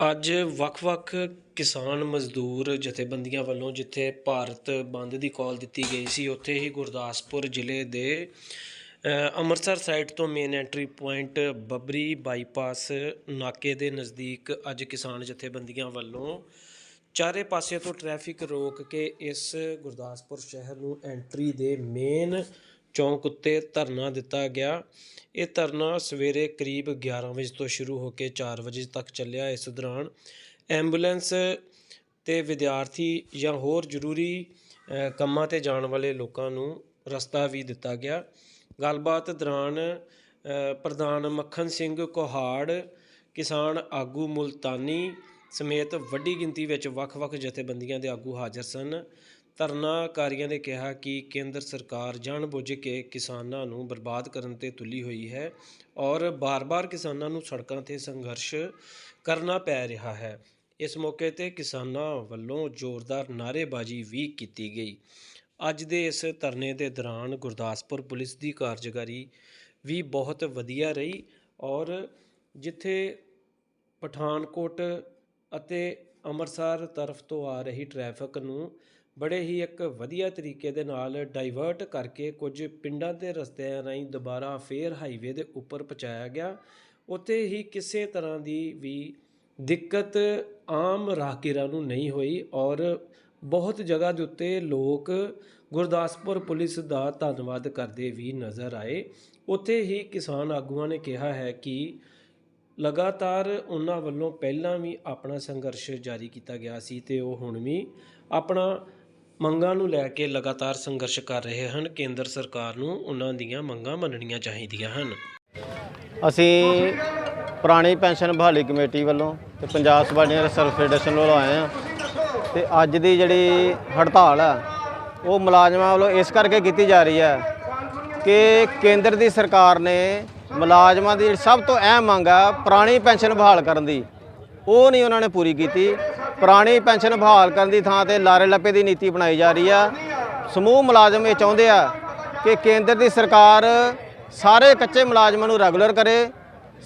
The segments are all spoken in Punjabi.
ਅੱਜ ਵੱਖ-ਵੱਖ ਕਿਸਾਨ ਮਜ਼ਦੂਰ ਜਥੇਬੰਦੀਆਂ ਵੱਲੋਂ ਜਿੱਥੇ ਭਾਰਤ ਬੰਦ ਦੀ ਕਾਲ ਦਿੱਤੀ ਗਈ ਸੀ, ਉੱਥੇ ਹੀ ਗੁਰਦਾਸਪੁਰ ਜ਼ਿਲ੍ਹੇ ਦੇ ਅੰਮ੍ਰਿਤਸਰ ਸਾਈਡ ਤੋਂ main entry point Babbri bypass ਨਾਕੇ ਦੇ ਨਜ਼ਦੀਕ ਅੱਜ ਕਿਸਾਨ ਜਥੇਬੰਦੀਆਂ ਵੱਲੋਂ ਚਾਰੇ ਪਾਸੇ ਤੋਂ ਟ੍ਰੈਫਿਕ ਰੋਕ ਕੇ ਇਸ ਗੁਰਦਾਸਪੁਰ ਸ਼ਹਿਰ ਨੂੰ ਐਂਟਰੀ ਦੇ ਮੇਨ ਚੌਂਕ ਉੱਤੇ ਧਰਨਾ ਦਿੱਤਾ ਗਿਆ। ਇਹ ਧਰਨਾ ਸਵੇਰੇ ਕਰੀਬ 11 ਵਜੇ ਤੋਂ ਸ਼ੁਰੂ ਹੋ ਕੇ 4 ਵਜੇ ਤੱਕ ਚੱਲਿਆ। ਇਸ ਦੌਰਾਨ ਐਂਬੂਲੈਂਸ ਤੇ ਵਿਦਿਆਰਥੀ ਜਾਂ ਹੋਰ ਜ਼ਰੂਰੀ ਕੰਮਾਂ ਤੇ ਜਾਣ ਵਾਲੇ ਲੋਕਾਂ ਨੂੰ ਰਸਤਾ ਵੀ ਦਿੱਤਾ ਗਿਆ। ਗੱਲਬਾਤ ਦੌਰਾਨ ਪ੍ਰਧਾਨ ਮੱਖਣ ਸਿੰਘ ਕੋਹਾੜ, ਕਿਸਾਨ ਆਗੂ ਮੁਲਤਾਨੀ ਸਮੇਤ ਵੱਡੀ ਗਿਣਤੀ ਵਿੱਚ ਵੱਖ-ਵੱਖ ਜਥੇਬੰਦੀਆਂ ਦੇ ਆਗੂ ਹਾਜ਼ਰ ਸਨ। ਧਰਨਾਕਾਰੀਆਂ ਨੇ ਕਿਹਾ ਕਿ ਕੇਂਦਰ ਸਰਕਾਰ ਜਾਣਬੁੱਝ ਕੇ ਕਿਸਾਨਾਂ ਨੂੰ ਬਰਬਾਦ ਕਰਨ ਤੇ ਤੁਲੀ ਹੋਈ ਹੈ ਔਰ ਬਾਰ-ਬਾਰ ਕਿਸਾਨਾਂ ਨੂੰ ਸੜਕਾਂ ਤੇ ਸੰਘਰਸ਼ ਕਰਨਾ ਪੈ ਰਿਹਾ ਹੈ। ਇਸ ਮੌਕੇ ਤੇ ਕਿਸਾਨਾਂ ਵੱਲੋਂ ਜ਼ੋਰਦਾਰ ਨਾਅਰੇਬਾਜ਼ੀ ਵੀ ਕੀਤੀ ਗਈ। ਅੱਜ ਦੇ ਇਸ ਧਰਨੇ ਦੇ ਦੌਰਾਨ ਗੁਰਦਾਸਪੁਰ ਪੁਲਿਸ ਦੀ ਕਾਰਜਕਾਰੀ ਵੀ ਬਹੁਤ ਵਧੀਆ ਰਹੀ ਔਰ ਜਿੱਥੇ ਪਠਾਨਕੋਟ ਅਤੇ ਅੰਮ੍ਰਿਤਸਰ ਤਰਫ ਤੋਂ ਆ ਰਹੀ ਟ੍ਰੈਫਿਕ ਨੂੰ ਬੜੇ ਹੀ ਇੱਕ ਵਧੀਆ ਤਰੀਕੇ ਦੇ ਨਾਲ ਡਾਈਵਰਟ ਕਰਕੇ ਕੁਝ ਪਿੰਡਾਂ ਦੇ ਰਸਤਿਆਂ ਰਾਹੀਂ ਦੁਬਾਰਾ ਫੇਰ ਹਾਈਵੇ ਦੇ ਉੱਪਰ ਪਹੁੰਚਾਇਆ ਗਿਆ। ਉੱਥੇ ਹੀ ਕਿਸੇ ਤਰ੍ਹਾਂ ਦੀ ਵੀ ਦਿੱਕਤ ਆਮ ਰਾਹਗੀਰਾਂ ਨੂੰ ਨਹੀਂ ਹੋਈ ਔਰ ਬਹੁਤ ਜਗ੍ਹਾ ਦੇ ਉੱਤੇ ਲੋਕ ਗੁਰਦਾਸਪੁਰ ਪੁਲਿਸ ਦਾ ਧੰਨਵਾਦ ਕਰਦੇ ਵੀ ਨਜ਼ਰ ਆਏ। ਉੱਥੇ ਹੀ ਕਿਸਾਨ ਆਗੂਆਂ ਨੇ ਕਿਹਾ ਹੈ ਕਿ ਲਗਾਤਾਰ ਉਹਨਾਂ ਵੱਲੋਂ ਪਹਿਲਾਂ ਵੀ ਆਪਣਾ ਸੰਘਰਸ਼ ਜਾਰੀ ਕੀਤਾ ਗਿਆ ਸੀ ਤੇ ਉਹ ਹੁਣ ਵੀ ਆਪਣਾ ਮੰਗਾਂ ਨੂੰ ਲੈ ਕੇ ਲਗਾਤਾਰ ਸੰਘਰਸ਼ ਕਰ ਰਹੇ ਹਨ, ਕੇਂਦਰ ਸਰਕਾਰ ਨੂੰ ਉਹਨਾਂ ਦੀਆਂ ਮੰਗਾਂ ਮੰਨਣੀਆਂ ਚਾਹੀਦੀਆਂ ਹਨ। ਅਸੀਂ ਪੁਰਾਣੀ ਪੈਨਸ਼ਨ ਬਹਾਲੀ ਕਮੇਟੀ ਵੱਲੋਂ ਤੇ ਪੰਜਾਬ ਸਵਾਡੀਆਂ ਰਿਸਰਵ ਫੈਡਰੇਸ਼ਨ ਵੱਲੋਂ ਆਏ ਆ ਤੇ ਅੱਜ ਦੀ ਜਿਹੜੀ ਹੜਤਾਲ ਆ, ਉਹ ਮੁਲਾਜ਼ਮਾਂ ਵੱਲੋਂ ਇਸ ਕਰਕੇ ਕੀਤੀ ਜਾ ਰਹੀ ਹੈ ਕਿ ਕੇਂਦਰ ਦੀ ਸਰਕਾਰ ਨੇ ਮੁਲਾਜ਼ਮਾਂ ਦੀ ਸਭ ਤੋਂ ਅਹਿਮ ਮੰਗ ਆ, ਪੁਰਾਣੀ ਪੈਨਸ਼ਨ ਬਹਾਲ ਕਰਨ ਦੀ, ਉਹ ਨਹੀਂ ਉਹਨਾਂ ਨੇ ਪੂਰੀ ਕੀਤੀ। ਪੁਰਾਣੀ ਪੈਨਸ਼ਨ ਬਹਾਲ ਕਰਨ ਦੀ ਥਾਂ ਤੇ ਲਾਰੇ ਲੱਪੇ ਦੀ ਨੀਤੀ ਬਣਾਈ ਜਾ ਰਹੀ ਆ। ਸਮੂਹ ਮੁਲਾਜ਼ਮ ਇਹ ਚਾਹੁੰਦੇ ਆ ਕਿ ਕੇਂਦਰ ਦੀ ਸਰਕਾਰ ਸਾਰੇ ਕੱਚੇ ਮੁਲਾਜ਼ਮਾਂ ਨੂੰ ਰੈਗੂਲਰ ਕਰੇ,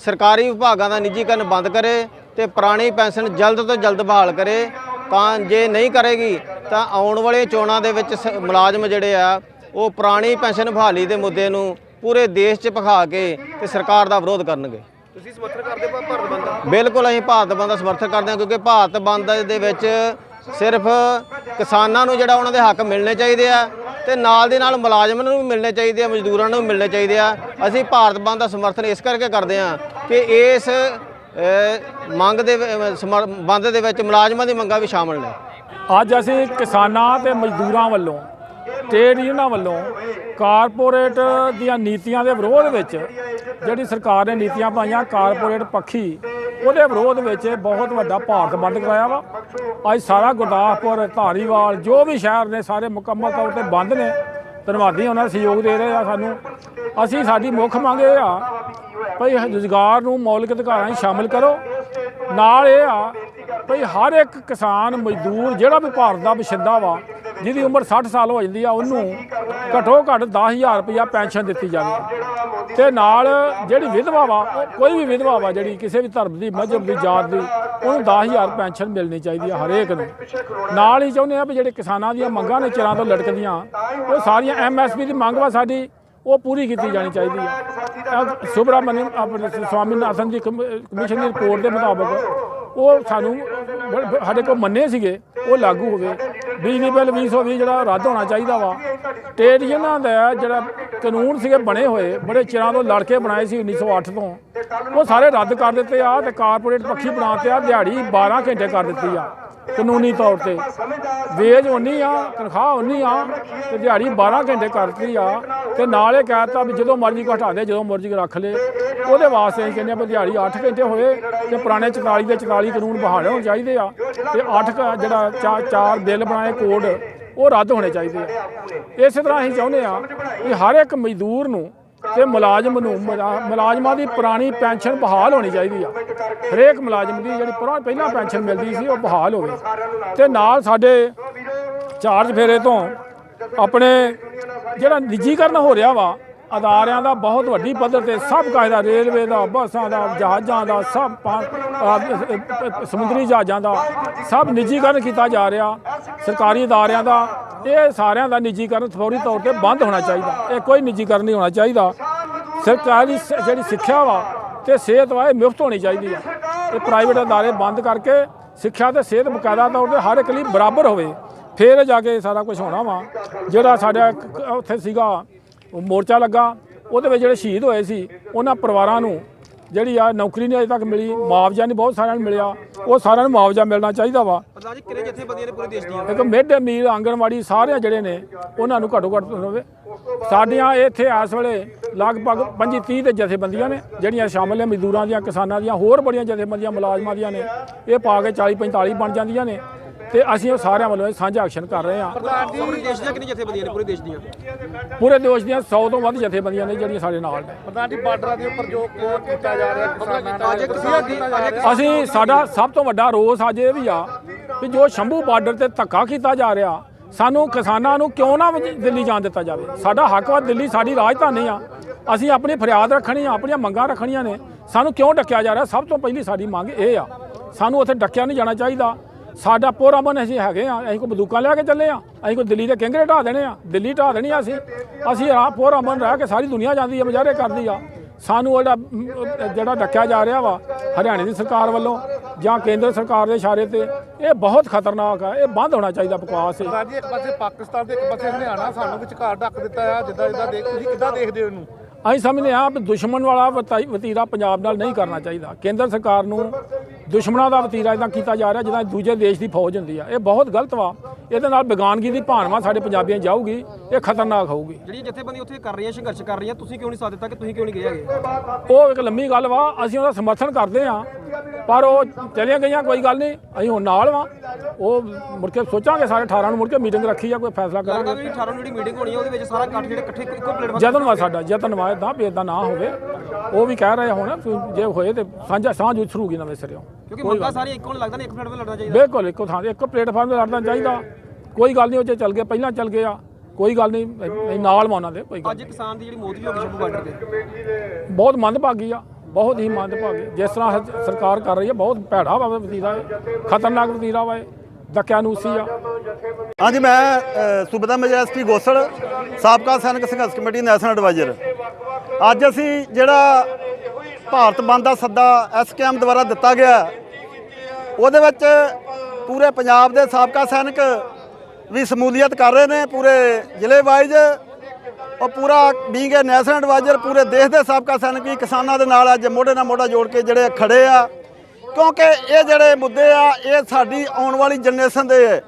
ਸਰਕਾਰੀ ਵਿਭਾਗਾਂ ਦਾ ਨਿੱਜੀਕਰਨ ਬੰਦ ਕਰੇ ਤੇ ਪੁਰਾਣੀ ਪੈਨਸ਼ਨ ਜਲਦ ਤੋਂ ਜਲਦ ਬਹਾਲ ਕਰੇ। ਤਾਂ ਜੇ ਨਹੀਂ ਕਰੇਗੀ, ਤਾਂ ਆਉਣ ਵਾਲੇ ਚੋਣਾਂ ਦੇ ਵਿੱਚ ਸ- ਮੁਲਾਜ਼ਮ ਜਿਹੜੇ ਆ, ਉਹ ਪੁਰਾਣੀ ਪੈਨਸ਼ਨ ਬਹਾਲੀ ਦੇ ਮੁੱਦੇ ਨੂੰ ਪੂਰੇ ਦੇਸ਼ 'ਚ ਭਖਾ ਕੇ ਤੇ ਸਰਕਾਰ ਦਾ ਵਿਰੋਧ ਕਰਨਗੇ। ਤੁਸੀਂ ਸਮਰਥਨ ਕਰਦੇ ਹੋ ਭਾਰਤ ਬੰਦ ਦਾ? ਬਿਲਕੁਲ ਅਸੀਂ ਭਾਰਤ ਬੰਦ ਦਾ ਸਮਰਥਨ ਕਰਦੇ ਹਾਂ ਕਿਉਂਕਿ ਭਾਰਤ ਬੰਦ ਦੇ ਵਿੱਚ ਸਿਰਫ ਕਿਸਾਨਾਂ ਨੂੰ ਜਿਹੜਾ ਉਹਨਾਂ ਦੇ ਹੱਕ ਮਿਲਣੇ ਚਾਹੀਦੇ ਆ ਤੇ ਨਾਲ ਦੇ ਨਾਲ ਮੁਲਾਜ਼ਮਾਂ ਨੂੰ ਵੀ ਮਿਲਣੇ ਚਾਹੀਦੇ ਆ ਮਜ਼ਦੂਰਾਂ ਨੂੰ ਵੀ ਮਿਲਣੇ ਚਾਹੀਦੇ ਆ। ਅਸੀਂ ਭਾਰਤ ਬੰਦ ਦਾ ਸਮਰਥਨ ਇਸ ਕਰਕੇ ਕਰਦੇ ਹਾਂ ਕਿ ਇਸ ਮੰਗ ਦੇ ਬੰਦ ਦੇ ਵਿੱਚ ਮੁਲਾਜ਼ਮਾਂ ਦੀ ਮੰਗਾਂ ਵੀ ਸ਼ਾਮਲ ਨੇ। ਅੱਜ ਅਸੀਂ ਕਿਸਾਨਾਂ ਤੇ ਮਜ਼ਦੂਰਾਂ ਵੱਲੋਂ ਸਟੇਟ ਯੂਨੀਅਨਾਂ ਵੱਲੋਂ ਕਾਰਪੋਰੇਟ ਦੀਆਂ ਨੀਤੀਆਂ ਦੇ ਵਿਰੋਧ ਵਿੱਚ ਜਿਹੜੀ ਸਰਕਾਰ ਨੇ ਨੀਤੀਆਂ ਪਾਈਆਂ, ਕਾਰਪੋਰੇਟ ਪੱਖੀ, ਉਹਦੇ ਵਿਰੋਧ ਵਿੱਚ ਬਹੁਤ ਵੱਡਾ ਭਾਰਤ ਬੰਦ ਕਰਾਇਆ ਵਾ। ਅੱਜ ਸਾਰਾ ਗੁਰਦਾਸਪੁਰ, ਧਾਰੀਵਾਲ, ਜੋ ਵੀ ਸ਼ਹਿਰ ਨੇ ਸਾਰੇ ਮੁਕੰਮਲ ਤੌਰ ਤੇ ਬੰਦ ਨੇ। ਧੰਨਵਾਦੀ ਉਹਨਾਂ ਦਾ ਸਹਿਯੋਗ ਦੇ ਰਹੇ ਆ ਸਾਨੂੰ। ਅਸੀਂ ਸਾਡੀ ਮੁੱਖ ਮੰਗ ਇਹ ਆ, ਭਈ ਰੁਜ਼ਗਾਰ ਨੂੰ ਮੌਲਿਕ ਅਧਿਕਾਰਾਂ 'ਚ ਸ਼ਾਮਿਲ ਕਰੋ। ਨਾਲ ਇਹ ਆ ਭਈ ਹਰ ਇੱਕ ਕਿਸਾਨ, ਮਜ਼ਦੂਰ, ਜਿਹੜਾ ਵੀ ਭਾਰਤ ਦਾ ਵਸਿੰਦਾ ਵਾ, ਜਿਹਦੀ ਉਮਰ 60 ਸਾਲ ਹੋ ਜਾਂਦੀ ਆ, ਉਹਨੂੰ ਘੱਟੋ ਘੱਟ 10000 ਰੁਪਇਆ ਪੈਨਸ਼ਨ ਦਿੱਤੀ ਜਾਵੇ। ਤੇ ਨਾਲ ਜਿਹੜੀ ਵਿਧਵਾ ਵਾ ਕੋਈ ਵੀ ਵਿਧਵਾ ਵਾ, ਜਿਹੜੀ ਕਿਸੇ ਵੀ ਧਰਮ ਦੀ, ਮਜ਼ਹਬ ਦੀ, ਜਾਤ ਦੀ, ਉਹਨੂੰ 10000 ਪੈਨਸ਼ਨ ਮਿਲਣੀ ਚਾਹੀਦੀ ਆ ਹਰੇਕ ਨੂੰ। ਨਾਲ ਹੀ ਚਾਹੁੰਦੇ ਆ ਵੀ ਜਿਹੜੇ ਕਿਸਾਨਾਂ ਦੀਆਂ ਮੰਗਾਂ ਨੇ ਚਿਰਾਂ ਤੋਂ ਲਟਕਦੀਆਂ, ਉਹ ਸਾਰੀਆਂ ਐਮਐਸਪੀ ਦੀ ਮੰਗ ਵਾ ਸਾਡੀ, ਉਹ ਪੂਰੀ ਕੀਤੀ ਜਾਣੀ ਚਾਹੀਦੀ ਹੈ ਸੁਬਰਾਮਨਿਅਮ ਆਪਣੇ ਸਵਾਮੀਨਾਥਨ ਜੀ ਕਮਿਸ਼ਨ ਦੀ ਰਿਪੋਰਟ ਦੇ ਮੁਤਾਬਕ ਉਹ ਸਾਨੂੰ ਸਾਡੇ ਕੋਲ ਮੰਨੇ ਸੀਗੇ, ਉਹ ਲਾਗੂ ਹੋਵੇ। ਬਿਜਲੀ ਬਿੱਲ 2020 ਜਿਹੜਾ ਰੱਦ ਹੋਣਾ ਚਾਹੀਦਾ ਵਾ। ਟ੍ਰੇਡ ਯੂਨੀਅਨਾਂ ਦਾ ਜਿਹੜਾ ਕਾਨੂੰਨ ਸੀਗੇ ਬਣੇ ਹੋਏ, ਬੜੇ ਚਿਰਾਂ ਤੋਂ ਲੜ ਕੇ ਬਣਾਏ ਸੀ 1908 ਤੋਂ। ਉਹ ਸਾਰੇ ਰੱਦ ਕਰ ਦਿੱਤੇ ਆ ਤੇ ਕਾਰਪੋਰੇਟ ਪੱਖੀ ਬਣਾਤੇ ਆ, ਦਿਹਾੜੀ 12 ਘੰਟੇ ਕਰ ਦਿੱਤੀ ਆ, ਕਾਨੂੰਨੀ ਤੌਰ ਤੇ। ਵੇਜ ਉਨੀ ਆ, ਤਨਖਾਹ ਉਨੀ ਆ, ਤੇ ਦਿਹਾੜੀ 12 ਘੰਟੇ ਕਰਤੀ ਆ। ਤੇ ਨਾਲ ਇਹ ਕਹਿਤਾ ਵੀ ਜਦੋਂ ਮਰਜ਼ੀ ਘਟਾ ਦੇ, ਜਦੋਂ ਮਰਜ਼ੀ ਰੱਖ ਲੈ। ਉਹਦੇ ਵਾਸਤੇ ਅਸੀਂ ਕਹਿੰਦੇ ਆ ਵੀ ਦਿਹਾੜੀ 8 ਘੰਟੇ ਹੋਏ ਤੇ ਪੁਰਾਣੇ 44 ਦੇ 44 ਕਾਨੂੰਨ ਬਹਾਲ ਹੋਣੇ ਚਾਹੀਦੇ ਆ ਤੇ 8 ਜਿਹੜਾ ਚਾ- ਚਾਰ ਬਿੱਲ ਬਣਾਏ ਕੋਡ, ਉਹ ਰੱਦ ਹੋਣੇ ਚਾਹੀਦੇ ਆ। ਇਸੇ ਤਰ੍ਹਾਂ ਅਸੀਂ ਚਾਹੁੰਦੇ ਆ ਕਿ ਹਰ ਇੱਕ ਮਜ਼ਦੂਰ ਨੂੰ ਤੇ ਮੁਲਾਜ਼ਮ ਨੂੰ, ਮੁਲਾ- ਮੁਲਾਜ਼ਮਾਂ ਦੀ ਪੁਰਾਣੀ ਪੈਨਸ਼ਨ ਬਹਾਲ ਹੋਣੀ ਚਾਹੀਦੀ ਆ। ਹਰੇਕ ਮੁਲਾਜ਼ਮ ਦੀ ਜਿਹੜੀ ਪੁਰਾ- ਪਹਿਲਾਂ ਪੈਨਸ਼ਨ ਮਿਲਦੀ ਸੀ, ਉਹ ਬਹਾਲ ਹੋਵੇ। ਤੇ ਨਾਲ ਸਾਡੇ ਚਾਰਜ ਫੇਰੇ ਤੋਂ ਆਪਣੇ ਜਿਹੜਾ ਨਿੱਜੀਕਰਨ ਹੋ ਰਿਹਾ ਵਾ ਅਦਾਰਿਆਂ ਦਾ ਬਹੁਤ ਵੱਡੀ ਪੱਧਰ ਤੇ ਸਭ ਕਾਇਦਾ ਦਾ ਰੇਲਵੇ ਦਾ, ਬੱਸਾਂ ਦਾ, ਜਹਾਜ਼ਾਂ ਦਾ, ਸਭ ਸਮੁੰਦਰੀ ਜਹਾਜ਼ਾਂ ਦਾ ਸਭ ਨਿੱਜੀਕਰਨ ਕੀਤਾ ਜਾ ਰਿਹਾ। ਸਰਕਾਰੀ ਅਦਾਰਿਆਂ ਦਾ, ਇਹ ਸਾਰਿਆਂ ਦਾ ਨਿੱਜੀਕਰਨ ਫੌਰੀ ਤੌਰ ਤੇ ਬੰਦ ਹੋਣਾ ਚਾਹੀਦਾ। ਇਹ ਕੋਈ ਨਿੱਜੀਕਰਨ ਨਹੀਂ ਹੋਣਾ ਚਾਹੀਦਾ। ਸਰਕਾਰੀ ਸ- ਜਿਹੜੀ ਸਿੱਖਿਆ ਵਾ ਤੇ ਸਿਹਤ ਵਾ, ਇਹ ਮੁਫਤ ਹੋਣੀ ਚਾਹੀਦੀ ਆ। ਇਹ ਪ੍ਰਾਈਵੇਟ ਅਦਾਰੇ ਬੰਦ ਕਰਕੇ ਸਿੱਖਿਆ ਤੇ ਸਿਹਤ ਬਕਾਇਦਾ ਤੌਰ ਤੇ ਹਰ ਇੱਕ ਲਈ ਬਰਾਬਰ ਹੋਵੇ। ਫਿਰ ਜਾ ਕੇ ਸਾਰਾ ਕੁਝ ਹੋਣਾ ਵਾ। ਜਿਹੜਾ ਸਾਡਾ ਉੱਥੇ ਸੀਗਾ ਮੋਰਚਾ ਲੱਗਾ ਉਹਦੇ ਵਿੱਚ ਜਿਹੜੇ ਸ਼ਹੀਦ ਹੋਏ ਸੀ ਉਹਨਾਂ ਪਰਿਵਾਰਾਂ ਨੂੰ ਜਿਹੜੀ ਆ ਨੌਕਰੀ ਨਹੀਂ ਅਜੇ ਤੱਕ ਮਿਲੀ ਮੁਆਵਜ਼ਾ ਨਹੀਂ ਬਹੁਤ ਸਾਰਿਆਂ ਨੂੰ ਮਿਲਿਆ ਉਹ ਸਾਰਿਆਂ ਨੂੰ ਮੁਆਵਜ਼ਾ ਮਿਲਣਾ ਚਾਹੀਦਾ ਵਾ। ਪ੍ਰਧਾਨ ਜੀ ਕਿੰਨੇ ਜਥੇਬੰਦੀਆਂ ਨੇ ਪੂਰੇ ਦੇਸ਼ ਦੀਆਂ ਇੱਕ ਮਿਡ ਮੀਲ ਆਂਗਣਵਾੜੀ ਸਾਰੇ ਜਿਹੜੇ ਨੇ ਉਹਨਾਂ ਨੂੰ ਘੱਟੋ ਘੱਟ ਹੋਵੇ ਸਾਡੀਆਂ ਇੱਥੇ ਇਸ ਵੇਲੇ ਲਗਭਗ 25 30 ਤੇ ਜਥੇਬੰਦੀਆਂ ਨੇ ਜਿਹੜੀਆਂ ਸ਼ਾਮਲ ਨੇ ਮਜ਼ਦੂਰਾਂ ਦੀਆਂ ਕਿਸਾਨਾਂ ਦੀਆਂ ਹੋਰ ਬੜੀਆਂ ਜਥੇਬੰਦੀਆਂ ਮੁਲਾਜ਼ਮਾਂ ਦੀਆਂ ਨੇ ਇਹ ਪਾ ਕੇ 40 45 ਬਣ ਜਾਂਦੀਆਂ ਨੇ। ਤੇ ਅਸੀਂ ਉਹ ਸਾਰਿਆਂ ਵੱਲੋਂ ਇਹ ਸਾਂਝਾ ਐਕਸ਼ਨ ਕਰ ਰਹੇ ਹਾਂ। ਪ੍ਰਧਾਨ ਜੀ ਪੂਰੇ ਦੇਸ਼ ਦੀਆਂ ਕਿੰਨੀ ਜਥੇਬੰਦੀਆਂ ਨੇ ਪੂਰੇ ਦੇਸ਼ ਦੀਆਂ? ਪੂਰੇ ਦੇਸ਼ ਦੀਆਂ 100 ਤੋਂ ਵੱਧ ਜਥੇਬੰਦੀਆਂ ਨੇ ਜਿਹੜੀਆਂ ਸਾਡੇ ਨਾਲ ਨੇ। ਪ੍ਰਧਾਨ ਜੀ ਬਾਰਡਰਾਂ ਦੇ ਉੱਪਰ ਜੋ ਕੀਤਾ ਜਾ ਰਿਹਾ ਕਿਸਾਨਾਂ ਨਾਲ ਅੱਜ ਕਿਸਾਨ ਦੀ ਅੱਜ ਅਸੀਂ ਸਾਡਾ ਸਭ ਤੋਂ ਵੱਡਾ ਰੋਸ ਅੱਜ ਇਹ ਵੀ ਆ ਕਿ ਜੋ ਸ਼ੰਭੂ ਬਾਰਡਰ ਤੇ ਧੱਕਾ ਕੀਤਾ ਜਾ ਰਿਹਾ ਸਾਨੂੰ ਕਿਸਾਨਾਂ ਨੂੰ ਕਿਉਂ ਨਾ ਦਿੱਲੀ ਜਾਣ ਦਿੱਤਾ ਜਾਵੇ? ਸਾਡਾ ਹੱਕ ਵਾ ਦਿੱਲੀ ਸਾਡੀ ਰਾਜਧਾਨੀ ਆ। ਅਸੀਂ ਆਪਣੀ ਫਰਿਆਦ ਰੱਖਣੀ ਆ ਆਪਣੀਆਂ ਮੰਗਾਂ ਰੱਖਣੀਆਂ ਨੇ। ਸਾਨੂੰ ਕਿਉਂ ਡੱਕਿਆ ਜਾ ਰਿਹਾ? ਸਭ ਤੋਂ ਪਹਿਲੀ ਸਾਡੀ ਮੰਗ ਇਹ ਆ। ਸਾਨੂੰ ਉੱਥੇ ਡੱਕਿਆ ਨਹੀਂ ਜਾਣਾ ਚਾਹੀਦਾ। ਸਾਡਾ ਪੋਰਾਮਨ ਅਸੀਂ ਹੈਗੇ ਆ ਅਸੀਂ ਕੋਈ ਬੰਦੂਕਾਂ ਲੈ ਕੇ ਚੱਲੇ ਆ ਅਸੀਂ ਕੋਈ ਦਿੱਲੀ ਦੇ ਕਿੰਗਰੇ ਢਾ ਦੇਣੇ ਆ ਦਿੱਲੀ ਢਾ ਦੇਣੀ ਆ ਅਸੀਂ। ਅਸੀਂ ਆ ਪੋਰਾਮਨ ਰਹਿ ਕੇ ਸਾਰੀ ਦੁਨੀਆ ਜਾਂਦੀ ਆ ਮੁਜ਼ਾਹਰੇ ਕਰਦੀ ਆ। ਸਾਨੂੰ ਜਿਹੜਾ ਜਿਹੜਾ ਡੱਕਿਆ ਜਾ ਰਿਹਾ ਵਾ ਹਰਿਆਣੇ ਦੀ ਸਰਕਾਰ ਵੱਲੋਂ ਜਾਂ ਕੇਂਦਰ ਸਰਕਾਰ ਦੇ ਇਸ਼ਾਰੇ ਤੇ ਇਹ ਬਹੁਤ ਖਤਰਨਾਕ ਆ ਇਹ ਬੰਦ ਹੋਣਾ ਚਾਹੀਦਾ ਬਕਵਾਸ ਇਹ। ਜੀ ਇੱਕ ਪਾਸੇ ਪਾਕਿਸਤਾਨ ਤੇ ਇੱਕ ਪਾਸੇ ਹਰਿਆਣਾ ਸਾਨੂੰ ਵਿਚਕਾਰ ਢੱਕ ਦਿੱਤਾ ਆ ਜਿੱਦਾਂ ਜਿੱਦਾਂ ਦੇਖ ਤੁਸੀਂ ਕਿੱਦਾਂ ਦੇਖਦੇ ਹੋ ਇਹਨੂੰ? ਅਸੀਂ ਸਮਝਦੇ ਹਾਂ ਵੀ ਦੁਸ਼ਮਣ ਵਾਲਾ ਵਤੀਰਾ ਪੰਜਾਬ ਨਾਲ ਨਹੀਂ ਕਰਨਾ ਚਾਹੀਦਾ। ਕੇਂਦਰ ਸਰਕਾਰ ਨੂੰ ਦੁਸ਼ਮਣਾਂ ਦਾ ਵਤੀਰਾ ਇਦਾਂ ਕੀਤਾ ਜਾ ਰਿਹਾ ਜਿੱਦਾਂ ਦੂਜੇ ਦੇਸ਼ ਦੀ ਫੌਜ ਹੁੰਦੀ ਆ। ਇਹ ਬਹੁਤ ਗਲਤ ਵਾ। ਇਹਦੇ ਨਾਲ ਬੇਗਾਨਗੀ ਦੀ ਭਾਵਨਾ ਸਾਡੇ ਪੰਜਾਬੀਆਂ ਜਾਊਗੀ ਇਹ ਖਤਰਨਾਕ ਹੋਊਗੀ। ਜਿਹੜੀ ਜਥੇਬੰਦੀ ਉੱਥੇ ਕਰ ਰਹੀਆਂ ਸੰਘਰਸ਼ ਕਰ ਰਹੀਆਂ ਤੁਸੀਂ ਕਿਉਂ ਨਹੀਂ ਸਾਥ ਦਿੱਤਾ ਕਿ ਤੁਸੀਂ ਕਿਉਂ ਨਹੀਂ ਗਏ ਹੈਗੇ? ਉਹ ਇੱਕ ਲੰਮੀ ਗੱਲ ਵਾ ਅਸੀਂ ਉਹਦਾ ਸਮਰਥਨ ਕਰਦੇ ਆ ਪਰ ਉਹ ਚਲੀਆਂ ਗਈਆਂ ਕੋਈ ਗੱਲ ਨਹੀਂ। ਅਸੀਂ ਹੁਣ ਨਾਲ ਵਾ। ਉਹ ਮੁੜ ਕੇ ਸੋਚਾਂਗੇ ਸਾਰੇ 18 ਨੂੰ ਮੁੜ ਕੇ ਮੀਟਿੰਗ ਰੱਖੀ ਆ ਕੋਈ ਫੈਸਲਾ ਲੱਗਦਾ ਕਰਾਂਗੇ ਵੀ 18 ਨੂੰ ਜਿਹੜੀ ਮੀਟਿੰਗ ਹੋਣੀ ਹੈ ਉਹਦੇ ਵਿੱਚ ਸਾਰਾ ਇਕੱਠ ਜਿਹੜੇ ਇਕੱਠੇ ਇੱਕੋ ਪਲੇਟਫਾਰਮ ਜਤਨ ਵਾ ਸਾਡਾ ਜਤਨ ਵਾ ਇਦਾਂ ਵੀ ਇਦਾਂ ਨਾ ਹੋਵੇ। ਉਹ ਵੀ ਕਹਿ ਰਹੇ ਹੁਣ ਵੀ ਜੇ ਹੋਏ ਤੇ ਸਾਂਝਾ ਸਾਂਝ ਉਛਰੂਗੀ ਨਵੇਂ ਸਿਰਿਓਂ। ਕਿਉਂਕਿ ਮੰਗਾਂ ਸਾਰੀਆਂ ਇੱਕੋ ਨੂੰ ਲੱਗਦਾ ਨੇ ਇੱਕ ਪਲੇਟਫਾਰਮ ਲੜਨਾ ਚਾਹੀਦਾ। ਬਿਲਕੁਲ ਇੱਕੋ ਥਾਂ ਤੇ ਇੱਕ ਪਲੇਟਫਾਰਮ ਤੇ ਲੜਨਾ ਚਾਹੀਦਾ। ਕੋਈ ਗੱਲ ਨਹੀਂ ਉਹ 'ਚ ਚੱਲ ਗਏ ਪਹਿਲਾਂ ਚੱਲ ਗਏ ਆ। ਕੋਈ ਗੱਲ ਨਹੀਂ ਅਸੀਂ ਨਾਲ ਵਾ ਉਹਨਾਂ ਦੇ ਕੋਈ ਗੱਲ ਅੱਜ ਕਿਸਾਨ ਦੀ ਜਿਹੜੀ ਮੌਤ ਵੀ ਹੋ ਗਈ ਸ਼ੰਭੂ ਬਾਰਡਰ ਤੇ। ਬਹੁਤ ਮੰਦਭਾਗੀ ਆ। ਬਹੁਤ ਹੀ ਮੰਦਭਾਗੀ। ਜਿਸ ਤਰ੍ਹਾਂ ਹ- ਸਰਕਾਰ ਕਰ ਰਹੀ ਹੈ ਬਹੁਤ ਭੈੜਾ ਵਾ ਵਤੀਰਾ ਇਹ। ਖਤਰਨਾਕ ਵਤੀਰਾ ਵਾ ਇਹ। ਦਕਿਆਨੂਸੀ ਆ। ਹਾਂਜੀ ਮੈਂ ਅ, ਸੂਬੇਦਾਰ ਮੈਜੈਸਟੀ ਗੋਸਲ ਸਾਬਕਾ ਸੈਨਿਕ ਸੰਘਰਸ਼ ਕਮੇਟੀ ਨੈਸ਼ਨਲ ਐਡਵਾਈਜ਼ਰ। ਅੱਜ ਅਸੀਂ ਜਿਹੜਾ ਭਾਰਤ ਬੰਦ ਦਾ ਸੱਦਾ ਐਸਕੇਐਮ ਦੁਆਰਾ ਦਿੱਤਾ ਗਿਆ ਉਹਦੇ ਵਿੱਚ ਪੂਰੇ ਪੰਜਾਬ ਦੇ ਸਾਬਕਾ ਸੈਨਿਕ ਵੀ ਸਮੂਲੀਅਤ ਕਰ ਰਹੇ ਨੇ ਪੂਰੇ ਜ਼ਿਲ੍ਹੇ ਵਾਈਜ਼ ਉਹ ਪੂਰਾ ਬੀਂਗ ਏ ਨੈਸ਼ਨਲ ਐਡਵਾਈਜ਼ਰ ਪੂਰੇ ਦੇਸ਼ ਦੇ ਸਾਬਕਾ ਸੈਨਿਕ ਕਿਸਾਨਾਂ ਦੇ ਨਾਲ ਅੱਜ ਮੋਢੇ ਨਾਲ ਮੋਢਾ ਜੋੜ ਕੇ ਜਿਹੜੇ ਖੜੇ ਆ। ਕਿਉਂਕਿ ਇਹ ਜਿਹੜੇ ਮੁੱਦੇ ਆ, ਇਹ ਸਾਡੀ ਆਉਣ ਵਾਲੀ ਜਨਰੇਸ਼ਨ ਦੇ ਹੈ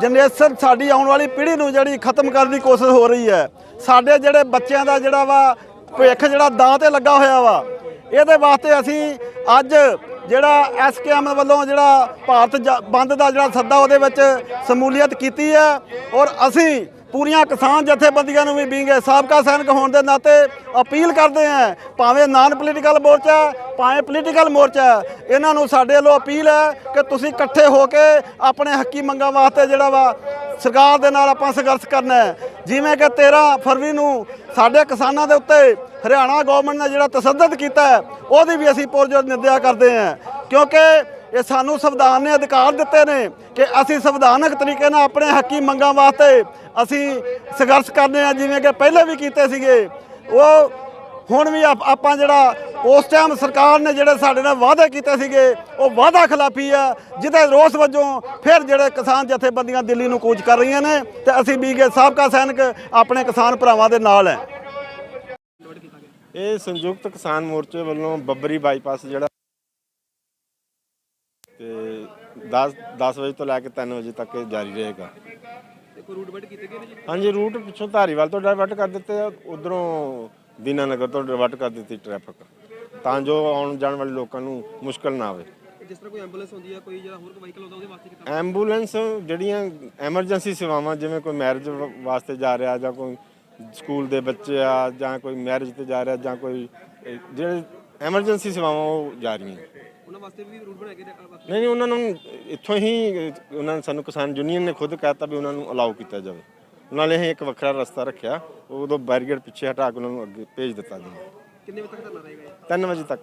ਜਨਰੇਸ਼ਨ ਸਾਡੀ ਆਉਣ ਵਾਲੀ ਪੀੜ੍ਹੀ ਨੂੰ ਜਿਹੜੀ ਖਤਮ ਕਰਨ ਦੀ ਕੋਸ਼ਿਸ਼ ਹੋ ਰਹੀ ਹੈ। ਸਾਡੇ ਜਿਹੜੇ ਬੱਚਿਆਂ ਦਾ ਜਿਹੜਾ ਵਾ ਭਵਿੱਖ ਜਿਹੜਾ ਦਾਅ ਤੇ ਲੱਗਾ ਹੋਇਆ ਵਾ, ਇਹਦੇ ਵਾਸਤੇ ਅਸੀਂ ਅੱਜ ਜਿਹੜਾ ਐਸਕੇਐਮ ਵੱਲੋਂ ਜਿਹੜਾ ਭਾਰਤ ਜ- ਬੰਦ ਦਾ ਜਿਹੜਾ ਸੱਦਾ ਉਹਦੇ ਵਿੱਚ ਸਮੂਲੀਅਤ ਕੀਤੀ ਹੈ। ਔਰ ਅਸੀਂ ਪੂਰੀਆਂ ਕਿਸਾਨ ਜਥੇਬੰਦੀਆਂ ਨੂੰ ਵੀ ਬੀਂਗੇ ਸਾਬਕਾ ਸੈਨਿਕ ਹੋਣ ਦੇ ਨਾਤੇ ਅਪੀਲ ਕਰਦੇ ਹਾਂ, ਭਾਵੇਂ ਨਾਨ ਪੋਲੀਟੀਕਲ ਮੋਰਚਾ ਭਾਵੇਂ ਪੋਲੀਟੀਕਲ ਮੋਰਚਾ ਇਹਨਾਂ ਨੂੰ ਸਾਡੇ ਵੱਲੋਂ ਅਪੀਲ ਹੈ ਕਿ ਤੁਸੀਂ ਇਕੱਠੇ ਹੋ ਕੇ ਆਪਣੇ ਹੱਕੀ ਮੰਗਾਂ ਵਾਸਤੇ ਜਿਹੜਾ ਵਾ ਸਰਕਾਰ ਦੇ ਨਾਲ ਆਪਾਂ ਸੰਘਰਸ਼ ਕਰਨਾ ਹੈ। ਜਿਵੇਂ ਕਿ 13 ਫਰਵਰੀ ਨੂੰ ਸਾਡੇ ਕਿਸਾਨਾਂ ਦੇ ਉੱਤੇ ਹਰਿਆਣਾ ਗਵਰਨਮੈਂਟ ਨੇ ਜਿਹੜਾ ਤਸੱਦਦ ਕੀਤਾ ਉਹਦੀ ਵੀ ਅਸੀਂ ਪੁਰਜੋਰ ਨਿੰਦਿਆ ਕਰਦੇ ਹਾਂ। ਕਿਉਂਕਿ ਇਹ ਸਾਨੂੰ ਸੰਵਿਧਾਨ ਨੇ ਅਧਿਕਾਰ ਦਿੱਤੇ ਨੇ ਕਿ ਅਸੀਂ ਸੰਵਿਧਾਨਕ ਤਰੀਕੇ ਨਾਲ ਆਪਣੇ ਹੱਕੀ ਮੰਗਾਂ ਵਾਸਤੇ ਅਸੀਂ ਸੰਘਰਸ਼ ਕਰਨੇ ਆ, ਜਿਵੇਂ ਕਿ ਪਹਿਲੇ ਵੀ ਕੀਤੇ ਸੀਗੇ। ਉਹ ਹੁਣ ਵੀ ਆਪਾਂ ਜਿਹੜਾ ਉਸ ਟਾਈਮ ਸਰਕਾਰ ਨੇ ਜਿਹੜੇ ਸਾਡੇ ਨਾਲ ਵਾਅਦੇ ਕੀਤੇ ਸੀਗੇ, ਉਹ ਵਾਅਦਾ ਖਿਲਾਫੀ ਆ, ਜਿਹਦੇ ਰੋਸ ਵਜੋਂ ਫਿਰ ਜਿਹੜੇ ਕਿਸਾਨ ਜਥੇਬੰਦੀਆਂ ਦਿੱਲੀ ਨੂੰ ਕੂਚ ਕਰ ਰਹੀਆਂ ਨੇ ਤੇ ਅਸੀਂ ਵੀ ਕੇ ਸਾਬਕਾ ਸੈਨਿਕ ਆਪਣੇ ਕਿਸਾਨ ਭਰਾਵਾਂ ਦੇ ਨਾਲ ਹੈ। ਇਹ ਸੰਯੁਕਤ ਕਿਸਾਨ ਮੋਰਚੇ ਵੱਲੋਂ ਬੱਬਰੀ ਬਾਈਪਾਸ ਜਿਹੜਾ ਤੇ 10 10 ਵਜੇ ਤੋਂ ਲੈ ਕੇ 3 ਵਜੇ ਤੱਕ ਇਹ ਜਾਰੀ ਰਹੇਗਾ। ਤੇ ਕੋਈ ਰੂਟ ਬੈਟ ਕੀਤੇ ਗਏ ਨੇ ਜੀ? ਹਾਂਜੀ ਰੂਟ ਪਿੱਛੋਂ ਧਾਰੀਵਾਲ ਤੋਂ ਡਾਇਵਰਟ ਕਰ ਦਿੱਤੇ ਆ ਉਧਰੋਂ ਦੀਨਾਨਗਰ ਤੋਂ ਡਾਇਵਰਟ ਕਰ ਦਿੱਤੀ ਟ੍ਰੈਫਿਕ ਤਾਂ ਜੋ ਆਉਣ ਜਾਣ ਵਾਲੇ ਲੋਕਾਂ ਨੂੰ ਮੁਸ਼ਕਲ ਨਾ ਆਵੇ। ਜਿਸ ਤਰ੍ਹਾਂ ਕੋਈ ਐਂਬੂਲੈਂਸ ਹੁੰਦੀ ਹੈ ਕੋਈ ਜਿਹੜਾ ਹੋਰ ਕੋਈ ਵਹੀਕਲ ਹੁੰਦਾ ਉਹਦੇ ਵਾਸਤੇ ਕੀਤਾ ਐਂਬੂਲੈਂਸ ਜਿਹੜੀਆਂ ਐਮਰਜੈਂਸੀ ਸੇਵਾਵਾਂ ਜਿਵੇਂ ਕੋਈ ਮੈਰਿਜ ਵਾਸਤੇ ਜਾ ਰਿਹਾ ਜਾਂ ਕੋਈ ਸਕੂਲ ਦੇ ਬੱਚੇ ਆ ਜਾਂ ਕੋਈ ਮੈਰਿਜ ਤੇ ਜਾ ਰਿਹਾ ਜਾਂ ਕੋਈ ਜਿਹੜੇ ਐਮਰਜੈਂਸੀ ਸੇਵਾਵਾਂ ਉਹ ਜਾ ਰਹੀਆਂ। ਉਹਨਾਂ ਵਾਸਤੇ ਵੀ ਰੂਟ ਬਣਾ ਕੇ ਰੱਖਣਾ ਵਾ। ਨਹੀਂ ਨਹੀਂ ਉਹਨਾਂ ਨੂੰ ਇੱਥੋਂ ਹੀ ਉਹਨਾਂ ਨੇ ਸਾਨੂੰ ਕਿਸਾਨ ਯੂਨੀਅਨ ਨੇ ਖੁਦ ਕਹਿਤਾ ਵੀ ਉਹਨਾਂ ਨੂੰ ਅਲਾਉ ਕੀਤਾ ਜਾਵੇ ਨਾਲੇ ਅਸੀਂ ਇੱਕ ਵੱਖਰਾ ਰਸਤਾ ਰੱਖਿਆ ਉਦੋਂ ਬੈਰੀਅਰ ਪਿੱਛੇ ਹਟਾ ਕੇ ਉਹਨਾਂ ਨੂੰ ਅੱਗੇ ਭੇਜ ਦਿੱਤਾ ਜੀ ਕਿੰਨੇ ਵਜੇ ਤੱਕ ਧਰਨਾ ਰਹੇਗਾ ਇਹ? 3 ਵਜੇ ਤੱਕ